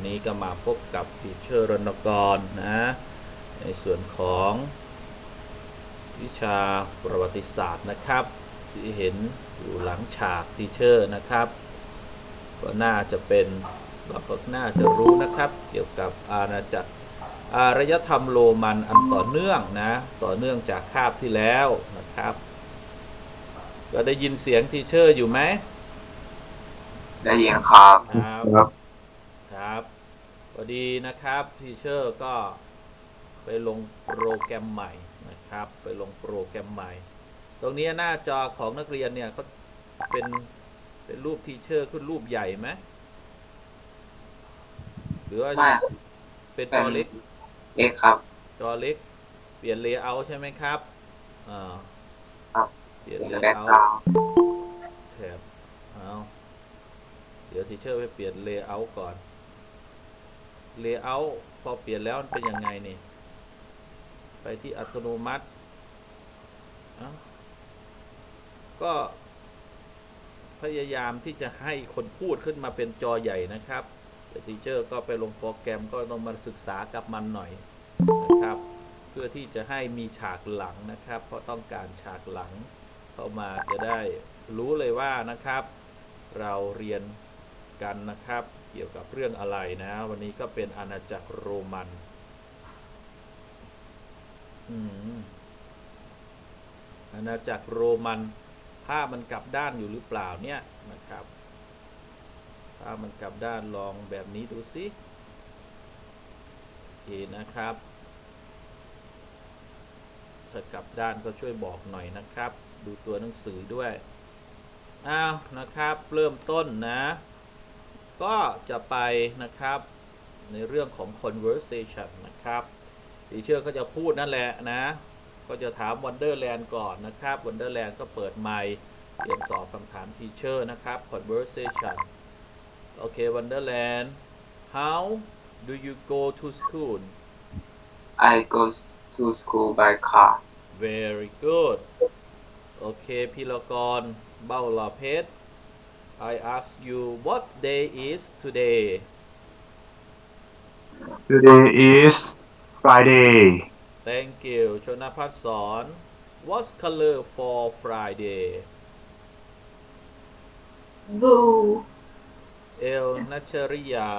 วันนี้ก็มาพบกับทีเชอร์รณกรนะ ในส่วนของวิชาประวัติศาสตร์นะครับ ที่เห็นอยู่หลังฉากทีเชอร์นะครับ ก็น่าจะเป็นเราก็น่าจะรู้นะครับเกี่ยวกับอาณาจักรอารยธรรมโรมันอันต่อเนื่องนะ ต่อเนื่องจากคาบที่แล้วนะครับ ก็ได้ยินเสียงทีเชอร์อยู่ไหมได้ยินครับ ครับ ครับครับพอดีนะครับทีเชอร์ก็ไปลงโปรแกรมใหม่นะครับ ไปลงโปรแกรมใหม่ ตรงนี้หน้าจอของนักเรียนเนี่ยก็เป็นเป็นรูปทีเชอร์ขึ้นรูปใหญ่ไหมหรือว่าไม่เป็นเป็จนอเล็กเอ็กครับ จอเล็ก เปลี่ยนเลเยอร์ใช่ไหมครับอ่าครับเปลี่ยนเป็นเลเยแบ็กอกราวร์ด์แถบเอาเดี๋ยวทีเชอร์ไปเปลี่ยนเลเยอร์ก่อน เลเยอร์พอเปลี่ยนแล้วมันเป็นยังไงนี่ ไปที่อัตโนมัติก็พยายามที่จะให้คนพูดขึ้นมาเป็นจอใหญ่นะครับแต่ทีเชอร์ก็ไปลงโปรแกรมก็ต้องมาศึกษากับมันหน่อยนะครับ เพื่อที่จะให้มีฉากหลังนะครับ เพราะต้องการฉากหลังเข้ามาจะได้รู้เลยว่านะครับ เราเรียนกันนะครับ เกี่ยวกับเรื่องอะไรนะ วันนี้ก็เป็นอาณาจักรโรมัน อืมอาณาจักรโรมันภาพมันกลับด้านอยู่หรือเปล่าเนี่ยนะครับภาพมันกลับด้านลองแบบนี้ดูสิโอเคนะครับถ้ากลับด้านก็ช่วยบอกหน่อยนะครับ ดูตัวหนังสือด้วยอ้าวนะครับ เริ่มต้นนะ ก็จะไปนะครับในเรื่องของ conversation นะครับทีเชอร์ก็จะพูดนั่นแหละนะ ก็จะถาม Wonderland ก่อนนะครับ Wonderland ก็เปิดไมค์เตรียมตอบคำถามทีเชอร์นะครับ conversation โอเค Wonderland how do you go to school I go to school by car Very good โอเคพิรกรเบ้าหล่อเพชร I ask you what day is today Today is Friday. Thank you ชนพัฒน์สอน What's color for Friday Boo. El นัชริยา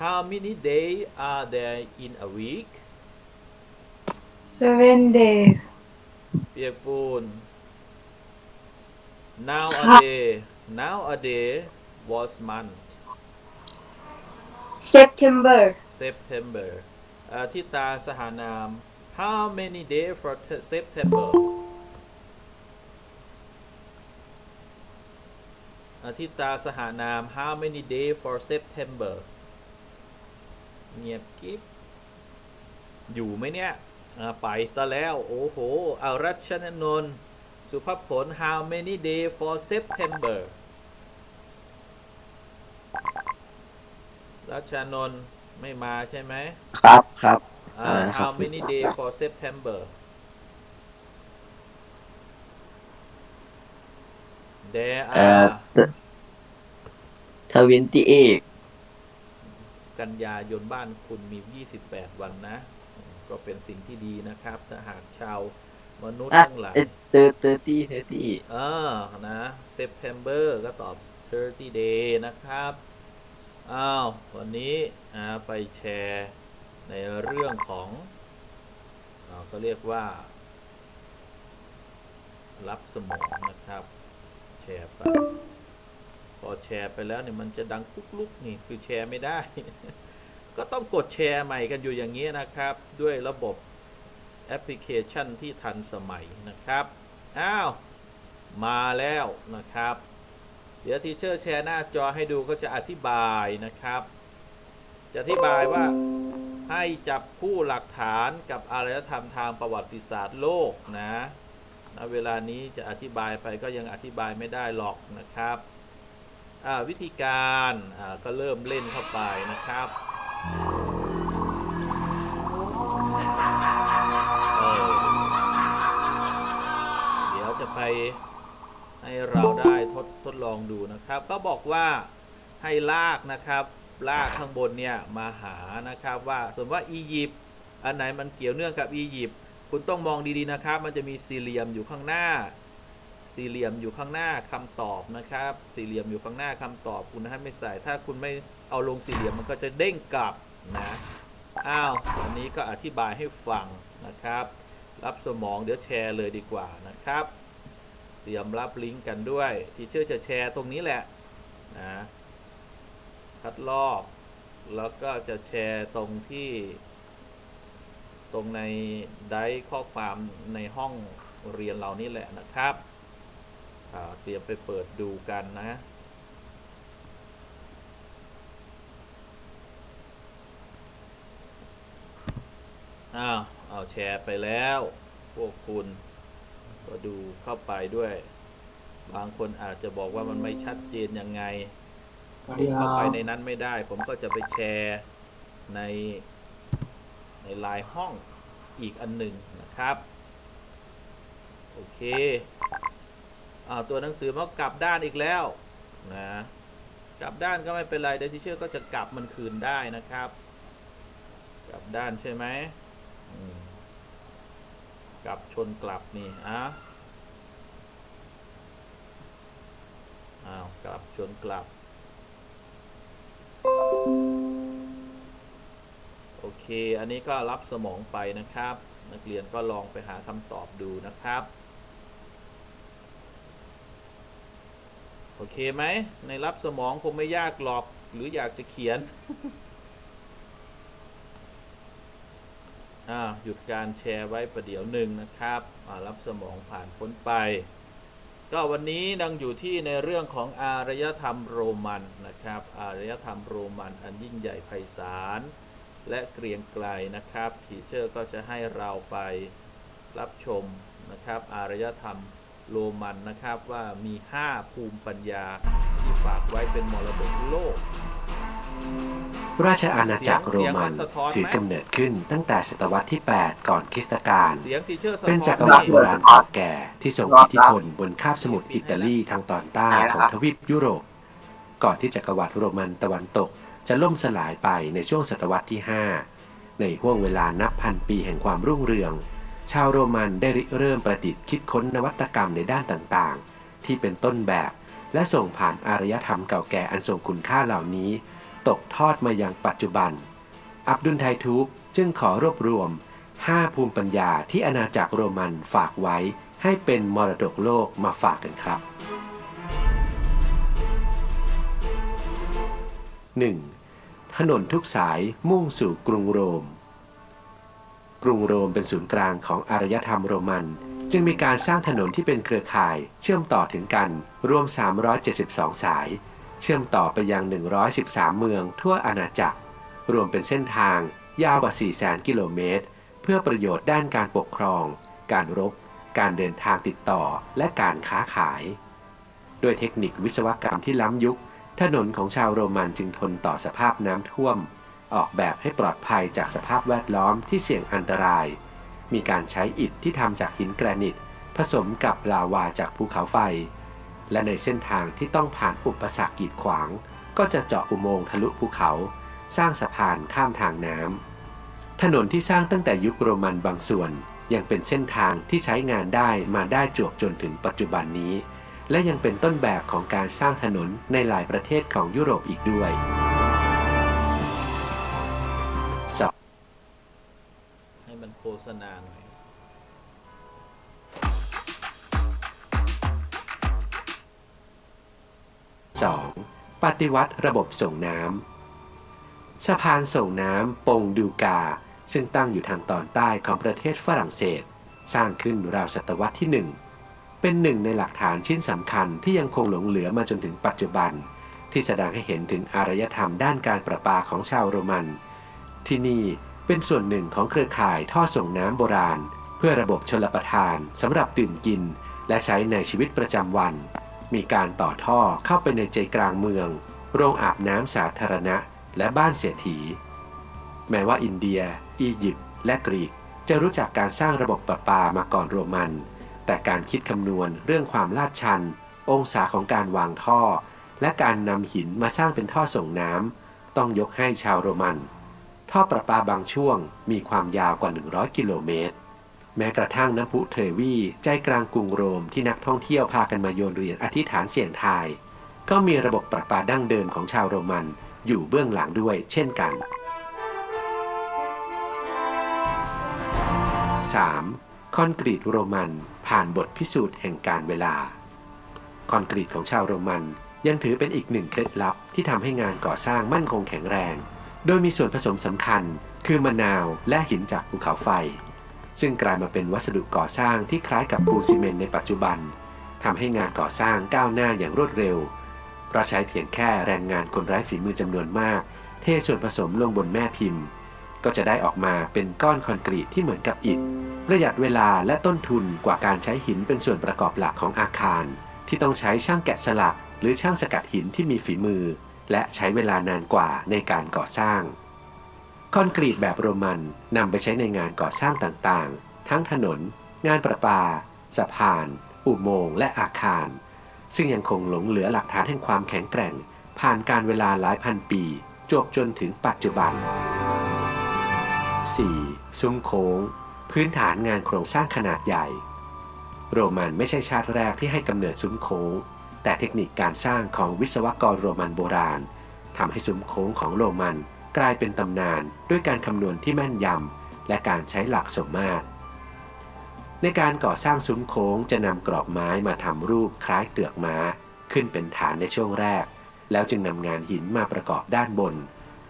How many days are there in a week Seven days. เปียกปูน Nowadays Nowadays was month September. September อาทิตาสหานาม How many days for t- September อาทิตาสหานาม How many days for September เงียบกิ๊บอยู่ไหมเนี่ยอ่าไปซะแล้ว โอ้โห เอารัชนนนท์ สุภาพผล How many days for September รัชนนท์ไม่มาใช่ไหมครับครับอ่า อะไรนะครับ how many days for September there เอ่อ are ทวินตี้เอกกันยายนบ้านคุณมี 28 วันนะ ก็เป็นสิ่งที่ดีนะครับ ถ้าหากชาว มนุษย์อะทั้งหลายเตอร์เตอร์ตี้เตอร์ตี้เออนะ September ก็ตอบ 30 day นะครับ อ้าว วันนี้อ่าไปแชร์ในเรื่องของอ่าก็เรียกว่า รับสมองนะครับ แชร์ไป พอแชร์ไปแล้วเนี่ยมันจะดังกุ๊กลุกนี่คือแชร์ไม่ได้ ก็ต้องกดแชร์ใหม่กันอยู่อย่างนี้นะครับ ด้วยระบบ แอปพลิเคชันที่ทันสมัยนะครับ อ้าว มาแล้วนะครับ เดี๋ยวทีเชอร์แชร์หน้าจอให้ดูก็จะอธิบายนะครับ จะอธิบายว่าให้จับคู่หลักฐานกับอารยธรรมทางประวัติศาสตร์โลกนะณเวลานี้จะอธิบายไปก็ยังอธิบายไม่ได้หรอกนะครับ วิธีการก็เริ่มเล่นเข้าไปนะครับ จะไปให้เราได้ทดทดลองดูนะครับ ก็บอกว่าให้ลากนะครับลากข้างบนเนี่ยมาหานะครับว่าสมมติว่าอียิปต์อันไหนมันเกี่ยวเนื่องกับอียิปต์คุณต้องมองดีๆนะครับ มันจะมีสี่เหลี่ยมอยู่ข้างหน้า สี่เหลี่ยมอยู่ข้างหน้าคำตอบนะครับ สี่เหลี่ยมอยู่ข้างหน้าคำตอบคุณให้ไม่ใส่ถ้าคุณไม่เอาลงสี่เหลี่ยมมันก็จะเด้งกลับนะอ้าวอันนี้ก็อธิบายให้ฟังนะครับ รับสมองเดี๋ยวแชร์เลยดีกว่านะครับ เตรียมรับลิงก์กันด้วยทีเชอร์จะแชร์ตรงนี้แหละนะคัดลอกแล้วก็จะแชร์ตรงที่ ตรงในไดร์ข้อความในห้องเรียนเรานี่แหละนะครับเตรียมไปเปิดดูกันนะอ้าวเอาแชร์ไปแล้ว พวกคุณ ก็ดูเข้าไปด้วย บางคนอาจจะบอกว่ามันไม่ชัดเจนยังไงเข้าไปในนั้นไม่ได้ ผมก็จะไปแชร์ในในไลน์ห้องอีกอันหนึ่งนะครับ โอเคอ่าตัวหนังสือมันกลับด้านอีกแล้วนะกลับด้านก็ไม่เป็นไรเดทีเชอร์ก็จะกลับมันคืนได้นะครับ กลับด้านใช่ไหมอืม กลับชนกลับนี่อะอ้าวกลับชนกลับ โอเค อันนี้ก็รับสมองไปนะครับ นักเรียนก็ลองไปหาคำตอบดูนะครับ โอเคไหมในรับสมองคงไม่ยากหรอก หรืออยากจะเขียน อ่าหยุดการแชร์ไว้ประเดี๋ยวหนึ่งนะครับรับสมองผ่านพ้นไป ก็วันนี้นังอยู่ที่ในเรื่องของอารยธรรมโรมันนะครับ อารยธรรมโรมันอันยิ่งใหญ่ไพศาลและเกรียงไกรนะครับทีเชอร์ก็จะให้เราไปรับชมนะครับ อารยธรรมโรมันนะครับว่ามี 5 ภูมิปัญญาที่ฝากไว้เป็นมรดกโลก ราชอาณาจักรโรมันถือกำเนิดขึ้นตั้งแต่ศตวรรษที่ 8 ก่อนคริสตกาลเสียงทีเชอร์สะเป็นท้อนจักรวรรดิโบราณเก่าแก่ที่ทรงอิทธิพลบนคาบสมุทรอิตาลีทางตอนใต้ของทวีปยุโรป ก่อนที่จักรวรรดิโรมันตะวันตกจะล่มสลายไปในช่วงศตวรรษที่ 5 ในห่วงเวลานับพันปีแห่งความรุ่งเรือง ชาวโรมันได้ริเริ่มประดิษฐ์คิดค้นนวัตกรรมในด้านต่างๆ ที่เป็นต้นแบบ และส่งผ่านอารยธรรมเก่าแก่อันทรงคุณค่าเหล่านี้ ตกทอดมายังปัจจุบัน อับดุลไททูบจึงขอรวบรวม 5 ภูมิปัญญาที่อาณาจักรโรมันฝากไว้ ให้เป็นมรดกโลกมาฝากกันครับ 1. ถนนทุกสายมุ่งสู่กรุงโรม กรุงโรมเป็นศูนย์กลางของอารยธรรมโรมัน จึงมีการสร้างถนนที่เป็นเครือข่าย เชื่อมต่อถึงกันรวม 372 สาย เชื่อมต่อไปยัง 113 เมืองทั่วอาณาจักร รวมเป็นเส้นทางยาวกว่า 400,000 กิโลเมตร เพื่อประโยชน์ด้านการปกครอง การรบ การเดินทางติดต่อ และการค้าขาย ด้วยเทคนิควิศวกรรมที่ล้ำยุค ถนนของชาวโรมันจึงทนต่อสภาพน้ำท่วม ออกแบบให้ปลอดภัยจากสภาพแวดล้อมที่เสี่ยงอันตราย มีการใช้อิฐที่ทำจากหินแกรนิต ผสมกับลาวาจากภูเขาไฟ และในเส้นทางที่ต้องผ่านอุปสรรคกีดขวาง ก็จะเจาะอุโมงค์ทะลุภูเขา สร้างสะพานข้ามทางน้ำถนนที่สร้างตั้งแต่ยุคโรมันบางส่วน ยังเป็นเส้นทางที่ใช้งานได้มาได้จวบจนถึงปัจจุบันนี้ และยังเป็นต้นแบบของการสร้างถนนในหลายประเทศของยุโรปอีกด้วยให้มันโฆษณาหน่อย ปฏิวัติระบบส่งน้ำสะพานส่งน้ำปงดูกา ซึ่งตั้งอยู่ทางตอนใต้ของประเทศฝรั่งเศส สร้างขึ้นราวศตวรรษที่หนึ่งเป็นหนึ่งในหลักฐานชิ้นสำคัญที่ยังคงหลงเหลือมาจนถึงปัจจุบัน ที่แสดงให้เห็นถึงอารยธรรมด้านการประปาของชาวโรมัน ที่นี่เป็นส่วนหนึ่งของเครือข่ายท่อส่งน้ำโบราณ เพื่อระบบชลประทานสำหรับดื่มกิน และใช้ในชีวิตประจำวัน มีการต่อท่อเข้าไปในใจกลางเมือง โรงอาบน้ำสาธารณะ และบ้านเศรษฐี แม้ว่าอินเดีย อียิปต์ และกรีก จะรู้จักการสร้างระบบประปามาก่อนโรมัน แต่การคิดคำนวณเรื่องความลาดชัน องศาของการวางท่อ และการนำหินมาสร้างเป็นท่อส่งน้ำต้องยกให้ชาวโรมัน ท่อประปาบางช่วงมีความยาวกว่า 100 กิโลเมตร แม้กระทั่งน้ำพุเทวี ใจกลางกรุงโรมที่นักท่องเที่ยวพากันมาโยนเหรียญอธิษฐานเสี่ยงทาย ก็มีระบบประปาดั้งเดิมของชาวโรมันอยู่เบื้องหลังด้วยเช่นกัน 3. คอนกรีตโรมันผ่านบทพิสูจน์แห่งการเวลา คอนกรีตของชาวโรมันยังถือเป็นอีกหนึ่งเคล็ดลับที่ทำให้งานก่อสร้างมั่นคงแข็งแรง โดยมีส่วนผสมสำคัญ คือมะนาวและหินจากภูเขาไฟ ซึ่งกลายมาเป็นวัสดุก่อสร้างที่คล้ายกับปูนซีเมนในปัจจุบันทำให้งานก่อสร้างก้าวหน้าอย่างรวดเร็วเพราะใช้เพียงแค่แรงงานคนไร้ฝีมือจำนวนมาก เทส่วนผสมลงบนแม่พิมพ์ ก็จะได้ออกมาเป็นก้อนคอนกรีตที่เหมือนกับอิฐประหยัดเวลาและต้นทุนกว่าการใช้หินเป็นส่วนประกอบหลักของอาคาร ที่ต้องใช้ช่างแกะสลัก หรือช่างสกัดหินที่มีฝีมือ และใช้เวลานานกว่าในการก่อสร้าง คอนกรีตแบบโรมันนำไปใช้ในงานก่อสร้างต่างๆ ทั้งถนน งานประปา สะพาน อุโมงค์และอาคาร ซึ่งยังคงหลงเหลือหลักฐานแห่งความแข็งแกร่ง ผ่านการเวลาหลายพันปีจวบจนถึงปัจจุบัน 4. ซุ้มโค้ง พื้นฐานงานโครงสร้างขนาดใหญ่ โรมันไม่ใช่ชาติแรกที่ให้กำเนิดซุ้มโค้ง แต่เทคนิคการสร้างของวิศวกรโรมันโบราณทำให้ซุ้มโค้งของโรมัน กลายเป็นตำนานด้วยการคำนวณที่แม่นยำและการใช้หลักสมมาตร ในการก่อสร้างซุ้มโค้งจะนำกรอบไม้มาทำรูปคล้ายเตือกม้า ขึ้นเป็นฐานในช่วงแรก แล้วจึงนำงานหินมาประกอบด้านบน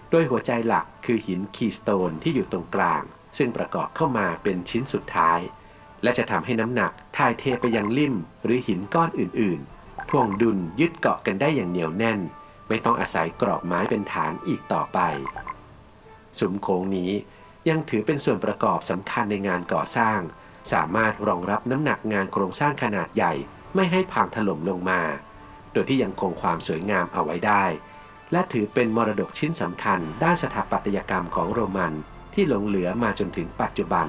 โดยหัวใจหลักคือหินคีย์สโตนที่อยู่ตรงกลาง ซึ่งประกอบเข้ามาเป็นชิ้นสุดท้าย และจะทำให้น้ำหนักถ่ายเทไปยังลิ่มหรือหินก้อนอื่นๆถ่วงดุลยึดเกาะกันได้อย่างเหนียวแน่น ไม่ต้องอาศัยกรอบไม้เป็นฐานอีกต่อไป สุมโค้งนี้ยังถือเป็นส่วนประกอบสำคัญในงานก่อสร้าง สามารถรองรับน้ำหนักงานโครงสร้างขนาดใหญ่ไม่ให้พังถล่มลงมา โดยที่ยังคงความสวยงามเอาไว้ได้ และถือเป็นมรดกชิ้นสำคัญ ด้านสถาปัตยกรรมของโรมันที่หลงเหลือมาจนถึงปัจจุบัน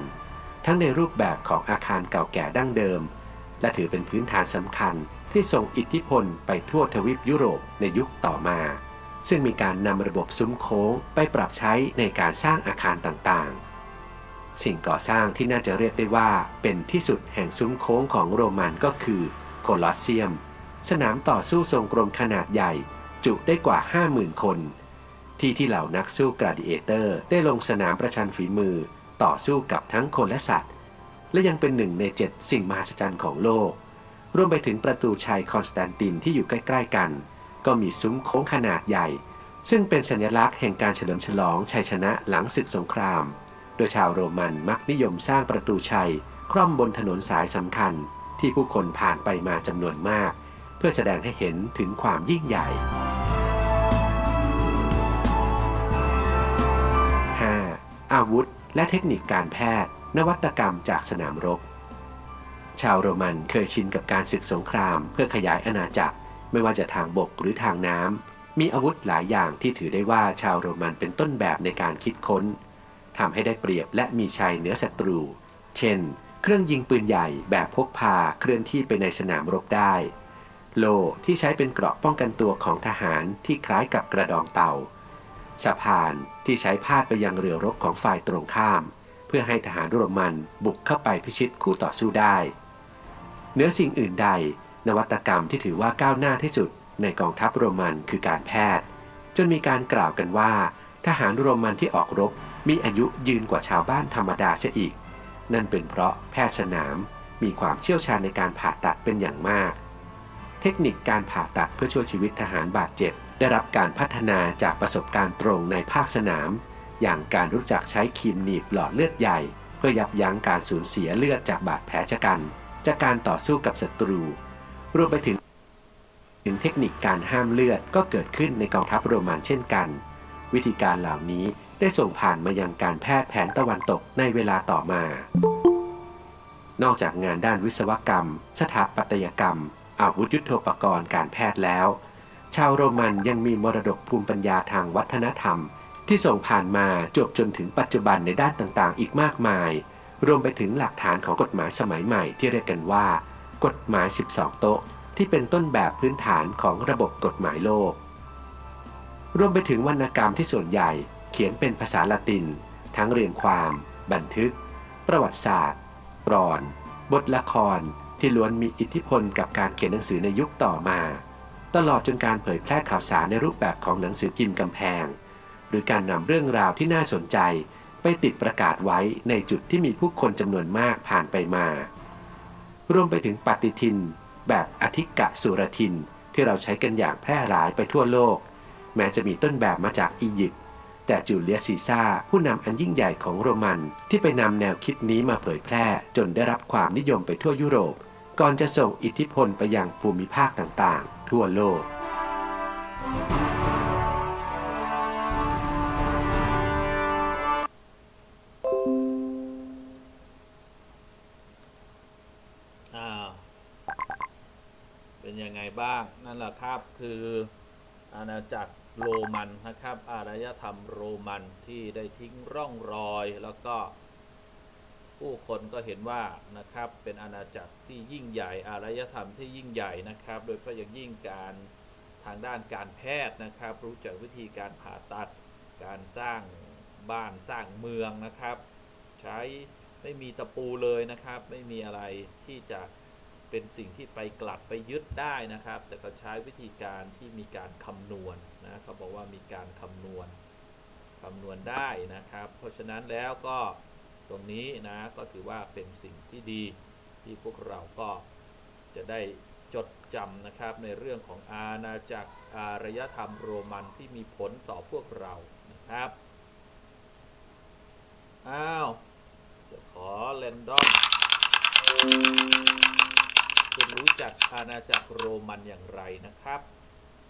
ทั้งในรูปแบบของอาคารเก่าแก่ดั้งเดิม และถือเป็นพื้นฐานสำคัญ ที่ส่งอิทธิพลไปทั่วทวีปยุโรปในยุคต่อมา ซึ่งมีการนำระบบซุ้มโค้งไปปรับใช้ในการสร้างอาคารต่างๆ สิ่งก่อสร้างที่น่าจะเรียกได้ว่าเป็นที่สุดแห่งซุ้มโค้งของโรมันก็คือ โคลอสเซียม สนามต่อสู้ทรงกลมขนาดใหญ่ จุได้กว่า 50,000 คน ที่ที่เหล่านักสู้กราดิเอเตอร์ได้ลงสนามประชันฝีมือ ต่อสู้กับทั้งคนและสัตว์ และยังเป็นหนึ่งในเจ็ดสิ่งมหัศจรรย์ของโลก รวมไปถึงประตูชัยคอนสแตนตินที่อยู่ใกล้ ๆ กัน ก็มีซุ้มโค้งขนาดใหญ่ ซึ่งเป็นสัญลักษณ์แห่งการเฉลิมฉลองชัยชนะหลังศึกสงคราม โดยชาวโรมันมักนิยมสร้างประตูชัย คร่อมบนถนนสายสำคัญ ที่ผู้คนผ่านไปมาจำนวนมาก เพื่อแสดงให้เห็นถึงความยิ่งใหญ่ 5. อาวุธ และเทคนิคการแพทย์ นวัตกรรมจากสนามรบ ชาวโรมันเคยชินกับการศึกสงครามเพื่อขยายอาณาจักร ไม่ว่าจะทางบกหรือทางน้ำ มีอาวุธหลายอย่างที่ถือได้ว่าชาวโรมันเป็นต้นแบบในการคิดค้นทำให้ได้เปรียบและมีชัยเหนือศัตรู เช่น เครื่องยิงปืนใหญ่แบบพกพาเคลื่อนที่ไปในสนามรบได้ โลที่ใช้เป็นเกราะป้องกันตัวของทหารที่คล้ายกับกระดองเต่าสะพานที่ใช้พาดไปยังเรือรบของฝ่ายตรงข้าม เพื่อให้ทหารโรมันบุกเข้าไปพิชิตคู่ต่อสู้ได้ เหนือสิ่งอื่นใด นวัตกรรมที่ถือว่าก้าวหน้าที่สุดในกองทัพโรมันคือการแพทย์ จนมีการกล่าวกันว่า ทหารโรมันที่ออกรบมีอายุยืนกว่าชาวบ้านธรรมดาเสียอีก นั่นเป็นเพราะแพทย์สนามมีความเชี่ยวชาญในการผ่าตัดเป็นอย่างมาก เทคนิคการผ่าตัดเพื่อช่วยชีวิตทหารบาดเจ็บ ได้รับการพัฒนาจากประสบการณ์ตรงในภาคสนาม อย่างการรู้จักใช้ครีมหนีบหลอดเลือดใหญ่ เพื่อยับยั้งการสูญเสียเลือดจากบาดแผลชะกัน จากการต่อสู้กับศัตรู รวมไปถึงถึงเทคนิคการห้ามเลือดก็เกิดขึ้นในกองทัพโรมันเช่นกัน วิธีการเหล่านี้ได้ส่งผ่านมายังการแพทย์แผนตะวันตกในเวลาต่อมา นอกจากงานด้านวิศวกรรม สถาปัตยกรรม อาวุธยุทโธปกรณ์การแพทย์แล้ว ชาวโรมันยังมีมรดกภูมิปัญญาทางวัฒนธรรม ที่ส่งผ่านมาจบจนถึงปัจจุบันในด้านต่างๆ อีกมากมาย รวมไปถึงหลักฐานของกฎหมายสมัยใหม่ที่เรียกกันว่า กฎหมาย 12 โต๊ะ ที่เป็นต้นแบบพื้นฐานของระบบกฎหมายโลก รวมไปถึงวรรณกรรมที่ส่วนใหญ่เขียนเป็นภาษาละติน ทั้งเรียงความ บันทึก ประวัติศาสตร์กรอน บทละครที่ล้วนมีอิทธิพลกับการเขียนหนังสือในยุคต่อมา ตลอดจนการเผยแพร่ข่าวสารในรูปแบบของหนังสือพิมพ์กำแพง หรือการนำเรื่องราวที่น่าสนใจ ไปติดประกาศไว้ในจุดที่มีผู้คนจำนวนมากผ่านไปมา รวมไปถึงปฏิทิน แบบอธิกะสุรทินที่เราใช้กันอย่างแพร่หลายไปทั่วโลก แม้จะมีต้นแบบมาจากอียิปต์แต่จูเลียสซีซ่าผู้นำอันยิ่งใหญ่ของโรมัน ที่ไปนำแนวคิดนี้มาเผยแพร่จนได้รับความนิยมไปทั่วยุโรป ก่อนจะส่งอิทธิพลไปยังภูมิภาคต่างๆ ทั่วโลก บ้าง นั่นแหละครับคืออาณาจักรโรมันนะครับ อารยธรรมโรมันที่ได้ทิ้งร่องรอย แล้วก็ผู้คนก็เห็นว่านะครับเป็นอาณาจักรที่ยิ่งใหญ่ อารยธรรมที่ยิ่งใหญ่นะครับ โดยเฉพาะอย่างยิ่งการทางด้านการแพทย์นะครับ รู้จักวิธีการผ่าตัด การสร้างบ้านสร้างเมืองนะครับ ใช้ไม่มีตะปูเลยนะครับ ไม่มีอะไรที่จะ เป็นสิ่งที่ไปกลัดไปยึดได้นะครับ แต่ก็ใช้วิธีการที่มีการคำนวณนะเขาบอกว่ามีการคำนวณคำนวณได้นะครับ เพราะฉะนั้นแล้วก็ตรงนี้นะก็ถือว่าเป็นสิ่งที่ดีที่พวกเราก็จะได้จดจำนะครับในเรื่องของอาณาจักรอารยธรรมโรมันที่มีผลต่อพวกเรานะครับอ้าวจะขอเรนดอม คุณรู้จักอาณาจักรโรมันอย่างไรนะครับ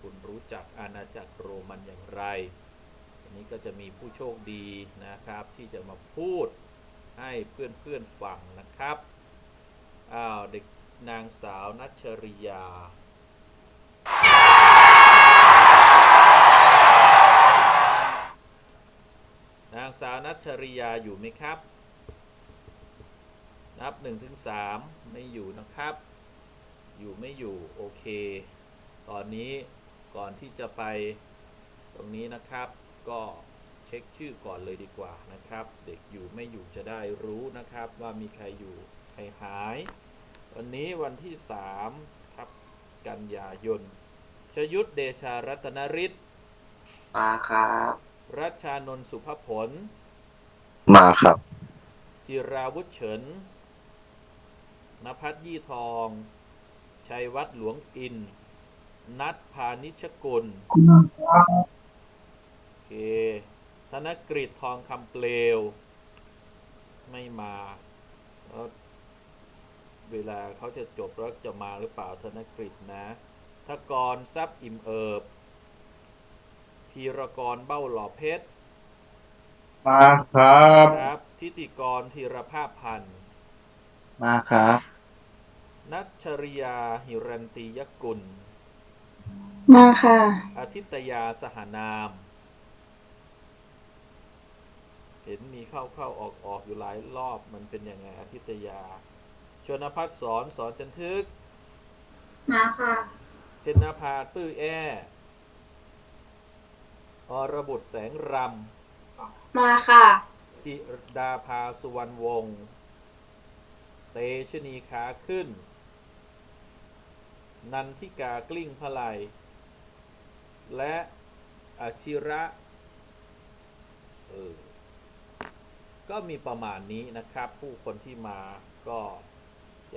คุณรู้จักอาณาจักรโรมันอย่างไร อันนี้ก็จะมีผู้โชคดีนะครับ ที่จะมาพูดให้เพื่อนๆฟังนะครับ อ้าวเด็กนางสาวนัชริยานางสาวนัชริยาอยู่ไหมครับ นับ1นถึงสไม่อยู่นะครับ อยู่ไม่อยู่ โอเค ตอนนี้ก่อนที่จะไปตรงนี้นะครับ ก็เช็คชื่อก่อนเลยดีกว่านะครับ เด็กอยู่ไม่อยู่จะได้รู้นะครับ ว่ามีใครอยู่ใครหาย วันนี้วันที่3ครับกันยายนชยุทธเดชารัตนริศมาครับ รัชชานนท์สุภผล มาครับ จิราวุฒเฉินนภัทรยี่ทอง ชัยวัฒน์หลวงอิน นัทพานิชกุลโอเค ธนกฤษทองคำเปลว ไม่มาแล้วเวลาเขาจะจบแล้วจะมาหรือเปล่าธนกฤษนะทกรทรัพย์อิ่มเอิบพีรกรเบ้าหล่อเพชร มาครับ ครับ ทิติกรธีรภาพพันธ์ มาครับ นัชชริยาหิรันตียกุล มาค่ะ อาทิตยาสหนาม เห็นมีเข้าเข้าออกออกอยู่หลายรอบมันเป็นยังไงอาทิตยา ชนพัฒน์สอนสอนจันทึก มาค่ะเพนนภาตื้อแอ้อรบุตรแสงรมาค่ะำจิดาภาสุวรรณวงศ์ เตชนีขาขึ้น นันทิกากลิ้งพลายและอาชิระ เออ ก็มีประมาณนี้นะครับ ผู้คนที่มาก็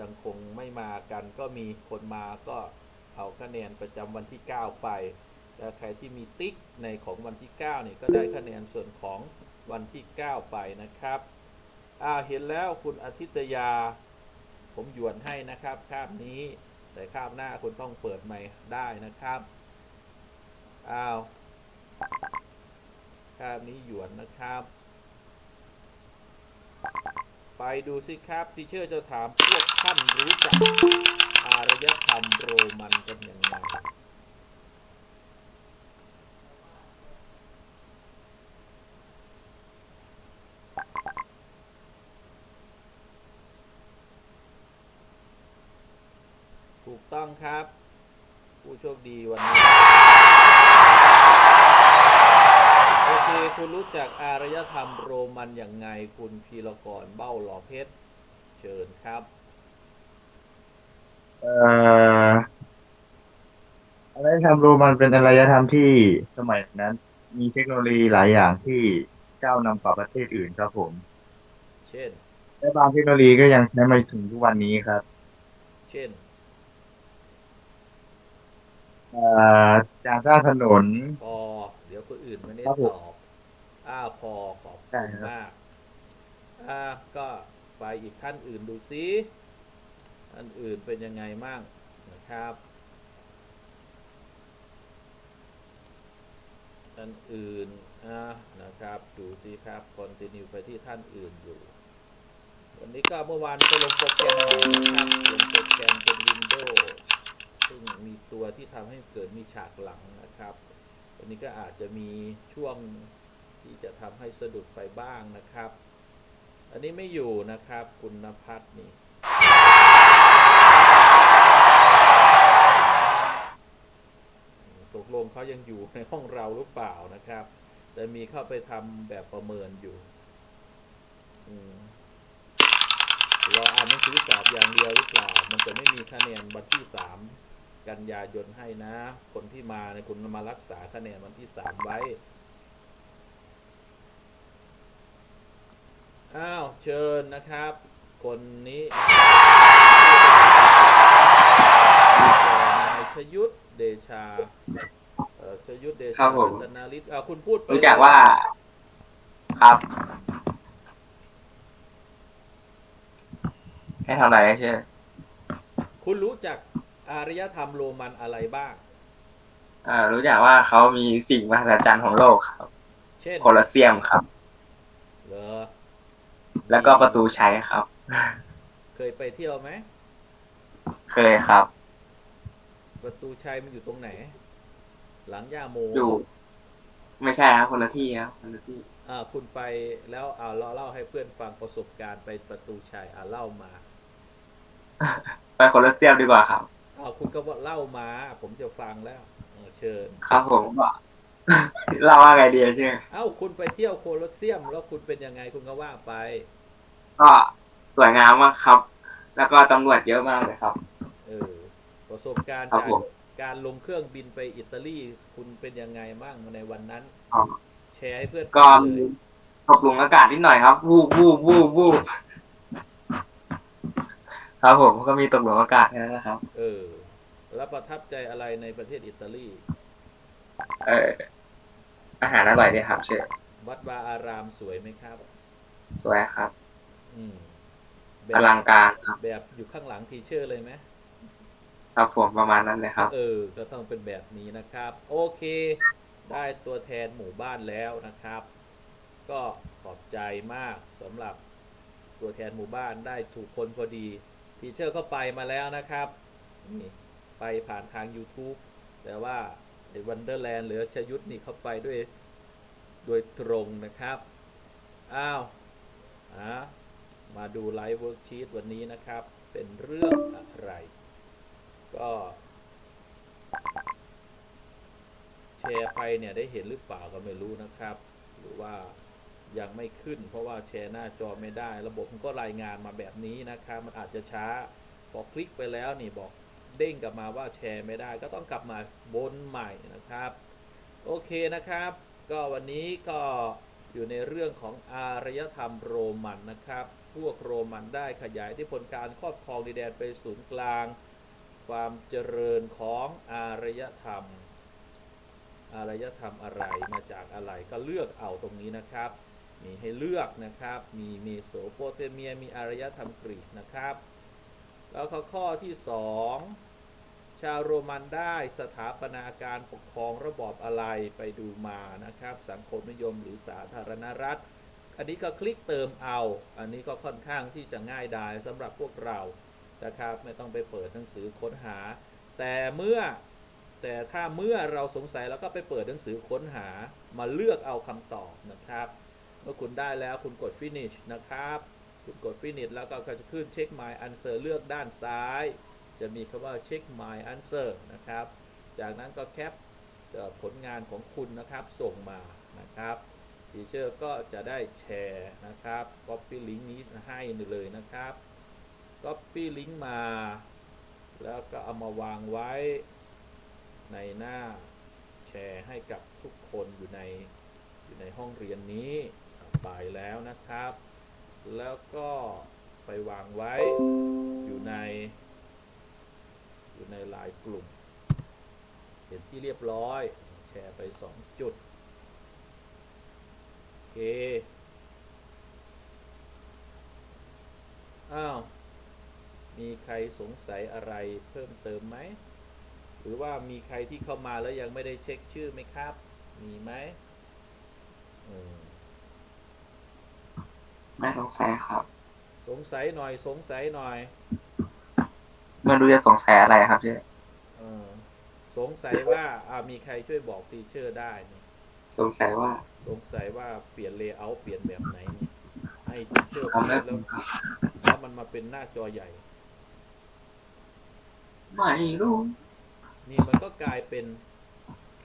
ยังคงไม่มากัน ก็มีคนมาก็เอาคะแนนประจำวันที่ 9 ไป แล้วใครที่มีติ๊กในของวันที่ 9 นี่ก็ได้คะแนนส่วนของวันที่ 9 ไปนะครับ อ่า เห็นแล้วคุณอาทิตยา ผมหยวนให้นะครับคาบนี้ แต่คาบหน้าคุณต้องเปิดใหม่ได้นะครับ อ้าวคาบนี้หยวนนะครับ ไปดูสิครับทีเชอร์จะถามพวกท่านรู้จักอารยธรรมโรมันกันอย่างไร ต้องครับ ผู้โชคดีวันนี้เคคุณรู้จักอารยธรรมโรมันอย่างไงคุณพีรกรเบ้าหล่อเพชร เชิญครับ เอ่ออารยธรรมโรมันเป็นอารยธรรมที่สมัยนั้น มีเทคโนโลยีหลายอย่างที่ก้าวนำกว่าประเทศอื่นครับผม เช่น และบางเทคโนโลยีก็ยังใช้มาถึงทุกวันนี้ครับ เช่น เอ่อการสร้างถนน พอ เดี๋ยวคนอื่นไม่ได้ครับผตมอบ อ้าวพอขอบใช่คุณครับมาก อ่าก็ไปอีกท่านอื่นดูซิท่านอื่นเป็นยังไงมั่งนะครับท่านอื่นอ่านะครับ ดูซิครับคอนติเนียไปที่ท่านอื่นอยู่ วันนี้ก็เมื่อวานก็ลงโปรแกรมใหม่นะครับลงโปรแกรมเป็น Windows ซึ่งมีตัวที่ทำให้เกิดมีฉากหลังนะครับวันนี้ก็อาจจะมีช่วงที่จะทำให้สะดุดไปบ้างนะครับ อันนี้ไม่อยู่นะครับคุณนภัสนี่ตกลงเขายังอยู่ในห้องเราหรือเปล่านะครับ แต่มีเข้าไปทำแบบประเมินอยู่รออ่านหนังสือสอบอย่างเดียวหรือเปล่า มันจะไม่มีคะแนนวันที่สาม กันยายนให้นะ คนที่มาในยคุณมารักษาคะแนนวันที่สามไว้ อ้าว เชิญนะครับ คนนี้นายชยุทธเดชาเอ่อชยุทธเดครัชาบผมรัตนาลิศอ่าคุณพูดไปรู้จักว่า ครับ ให้ทำอะไรนะเชื่อ คุณรู้จัก อารยธรรมโรมันอะไรบ้าง อ่า รู้จักว่าเขามีสิ่งมหัศจรรย์ของโลกครับเช่นโคลอสเซียมครับ เหรอแล้วก็ประตูชัยครับ เคยไปเที่ยวไหมเคยครับ ประตูชัยมันอยู่ตรงไหน หลังย่าโมอยู่ ไม่ใช่ครับคนละที่ครับคนละที่ อ่าคุณไปแล้วอ่าเล่าเล่าให้เพื่อนฟังประสบการณ์ไปประตูชัยอ่าเล่ามา ไปโคลอสเซียมดีกว่าครับ อ่าคุณก็ว่าเล่ามา ผมจะฟังแล้วเออเชิญ ครับผมก็เล่าว่าไงดีอะเชื่อเอ้าคุณไปเที่ยวโคลอสเซียม แล้วคุณเป็นยังไงคุณก็ว่าไป ก็สวยงามมากครับ แล้วก็ตำรวจเยอะมากเลยครับ เออ ประสบการณ์ครับจากผมการลงเครื่องบินไปอิตาลี คุณเป็นยังไงบ้างในวันนั้นอ๋อแชร์ให้เพื่อนก็ฟังมีเลยตกหลุมอากาศนิดหน่อยครับ วูบวูบวูบวูบ ครับผมก็มีตกหลุมอากาศแค่นั้นนะครับ เออ แล้วประทับใจอะไรในประเทศอิตาลี เอออาหารอร่อยดีครับเชื่อวัดวาอารามสวยไหมครับ สวยครับ อืมแบอบลังการครับ แบบอยู่ข้างหลังทีเชอร์เลยไหมครับผมประมาณนั้นเลยครับ เออ ก็ต้องเป็นแบบนี้นะครับ โอเค ได้ตัวแทนหมู่บ้านแล้วนะครับ ก็ขอบใจมากสำหรับตัวแทนหมู่บ้านได้ถูกคนพอดี ทีเชอร์ก็ไปมาแล้วนะครับนี่ไปผ่านทาง YouTube แต่ว่าไอ้วันเดอร์แลนด์หรือชยุทธนี่เข้าไปด้วยโดยตรงนะครับ อ้าวอะมาดูไลฟ์เวิร์กชีตวันนี้นะครับ เป็นเรื่องอะไร ก็แชร์ไปเนี่ยได้เห็นหรือเปล่าก็ไม่รู้นะครับ หรือว่า ยังไม่ขึ้น เพราะว่าแชร์หน้าจอไม่ได้ ระบบมันก็รายงานมาแบบนี้นะครับ มันอาจจะช้า พอคลิกไปแล้วนี่บอกเด้งกลับมาว่าแชร์ไม่ได้ ก็ต้องกลับมาบนใหม่นะครับ โอเคนะครับ ก็วันนี้ก็อยู่ในเรื่องของอารยธรรมโรมันนะครับ พวกโรมันได้ขยายที่พลการครอบครองดินแดนไปศูนย์กลาง ความเจริญของอารยธรรม อารยธรรมอะไรมาจากอะไรก็เลือกเอาตรงนี้นะครับ มีให้เลือกนะครับ มีเมโสโปเตเมีย มีอารยธรรมกรีกนะครับ แล้วข้อข้อที่สองชาวโรมันได้สถาปนาการปกครองระบอบอะไรไปดูมานะครับ สังคมนิยมหรือสาธารณรัฐ อันนี้ก็คลิกเติมเอา อันนี้ก็ค่อนข้างที่จะง่ายดายสำหรับพวกเรานะครับ ไม่ต้องไปเปิดหนังสือค้นหา แต่เมื่อแต่ถ้าเมื่อเราสงสัยแล้วก็ไปเปิดหนังสือค้นหามาเลือกเอาคำตอบนะครับ มื่อคุณได้แล้วคุณกด finish นะครับ คุณกด finish แล้วก็จะขึ้น check my answer เลือกด้านซ้าย จะมีคำว่า check my answer นะครับ จากนั้นก็แคปผลงานของคุณนะครับส่งมานะครับทีเชอร์ก็จะได้แชร์นะครับ copy link นี้ให้เลยนะครับ copy link มา แล้วก็เอามาวางไว้ในหน้าแชร์ให้กับทุกคนอยู่ในอยู่ในห้องเรียนนี้ ไปแล้วนะครับ แล้วก็ไปวางไว้อยู่ใน อยู่ในลน์กลุ่มเป็นที่เรียบร้อย แชร์ไป 2 จุด โอเค อ้าว มีใครสงสัยอะไรเพิ่มเติมไหม หรือว่ามีใครที่เข้ามาแล้วยังไม่ได้เช็คชื่อไหมครับ มีไหมอืม ไม่สงสัยครับ สงสัยหน่อย สงสัยหน่อยไม่รู้จะสงสัยอะไรครับที่เออสงสัยว่าอ่ามีใครช่วยบอกทีเชอร์ได้นี่สงสัยว่าสงสัยว่าเปลี่ยนเลเยอร์เปลี่ยนแบบไหนนี่ให้ทีเชอร์ผมเปลี่ไม่ยนแล้วแล้วมันมาเป็นหน้าจอใหญ่ ไม่รู้ นี่มันก็กลายเป็น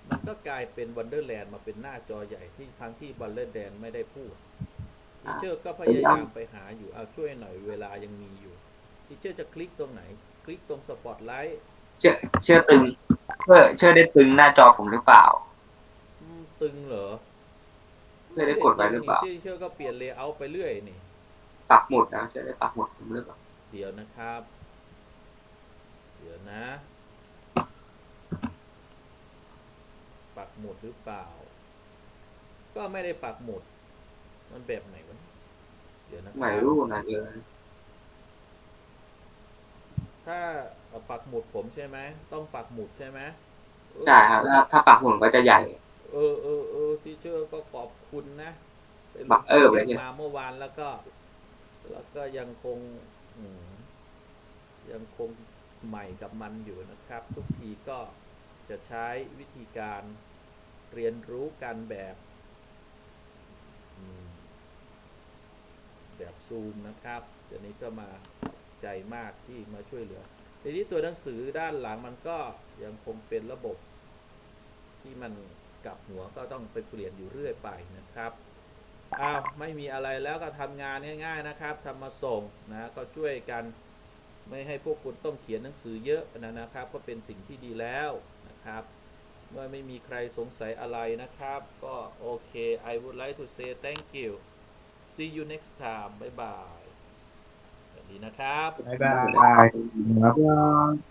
มันก็กลายเป็นวันเดอร์แลนด์มาเป็นหน้าจอใหญ่ที่ทั้งที่วันเดอร์แลนด์ไม่ได้พูด ทีเชอร์ก็พยายามไปหาอยู่เอาช่วยหน่อยเวลายังมีอยู่ทีเชอร์จะคลิกตรงไหน คลิกตรงสปอตไลท์เชื่อเชื่อตึงเชื่อเชื่อได้ตึงหน้าจอผมหรือเปล่า ตึงเหรอไม่ได้กดไว้หรือเปล่าทีเชอร์ก็เปลี่ยนเลเยอร์ไปเรื่อยนี่ปักหมุดนะเชื่อได้ปักหมุดผมหรือเปล่าเดี๋ยวนะครับ เดี๋ยวนะ ปักหมุดหรือเปล่า ก็ไม่ได้ปักหมุด มันแบบไหนวะเนี่ยเดี๋ยวนะคบไม่รู้นะเลยถ้าเอาปักหมุดผมใช่ไหม ต้องปักหมุดใช่ไหมใช่ครับ แล้วถ้าปักหมุดก็จะใหญ่ เออเออเออทีเชอร์ก็ขอบคุณนะไปลงบักเออไปเลยมาเมื่อวานแล้วก็ แล้วก็ยังคงอืมยังคงใหม่กับมันอยู่นะครับ ทุกทีก็จะใช้วิธีการเรียนรู้กันแบบอืม แบบซูมนะครับเดี๋ยวนี้ก็มาใจมากที่มาช่วยเหลือทีนี้ตัวหนังสือด้านหลังมันก็ยังคงเป็นระบบ ที่มันกลับหัวก็ต้องไปเปลี่ยนอยู่เรื่อยไปนะครับอ้าวไม่มีอะไรแล้วก็ทำงานง่าย ๆนะครับทำมาส่งนะก็ช่วยกันไม่ให้พวกคุณต้องเขียนหนังสือเยอะนะนะครับ ก็เป็นสิ่งที่ดีแล้วนะครับเมื่อไม่มีใครสงสัยอะไรนะครับ ก็โอเค I would like to say thank you see you next time bye bye สวัสดีนะครับ บ๊ายบายครับ